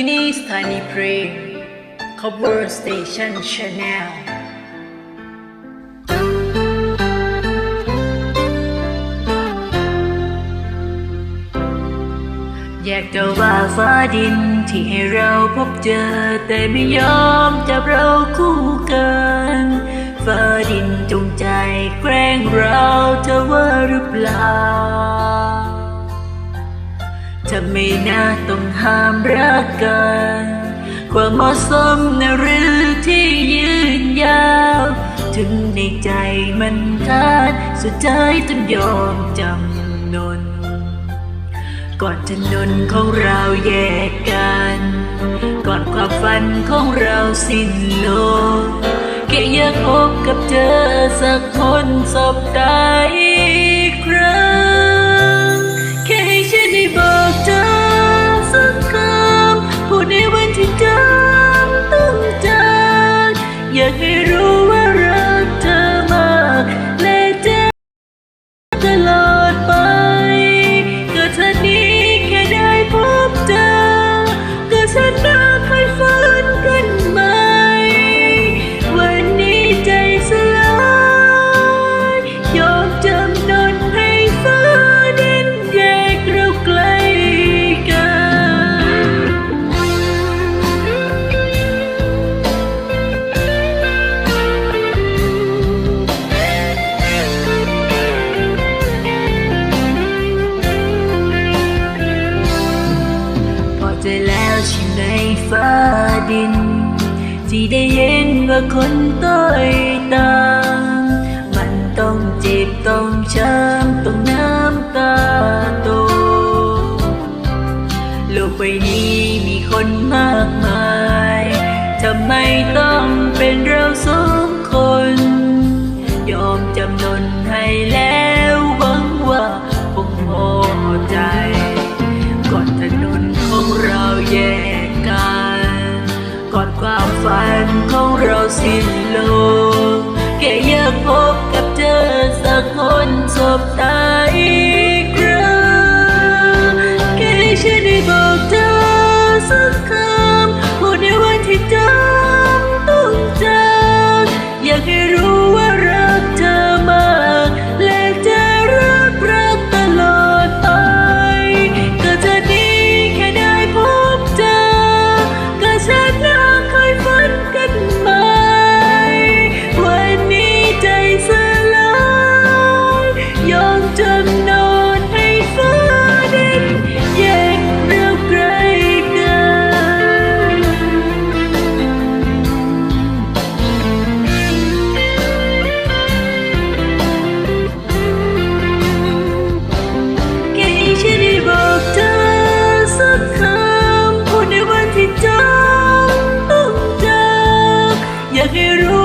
ที่นี่สถานีเพลง Cover Station Channel อยากจะว่าฟ้าดินที่ให้เราพบเจอ แต่ไม่ยอมจับเราคู่กันฟ้าดินจงใจแกล้งเราเธอว่าหรือเปล่า จะไม่น่าต้องห้ามรักกัน ความเหมาะสมนะหรือที่ยืนยาว ถึงในใจมันขาดสุดท้ายต้องยอมจำนน ก่อนถนนของเราแยกกัน ก่อนความฝันของเราสิ้นลงแค่อยากพบกับเธอสักคนสบตาอีกครั้ง ชีวใช่ไหมฟ้าดิน ที่ได้เห็นว่าคนต้อยต่า ฝันของเราสิ้นลงแค่อยากพบ ah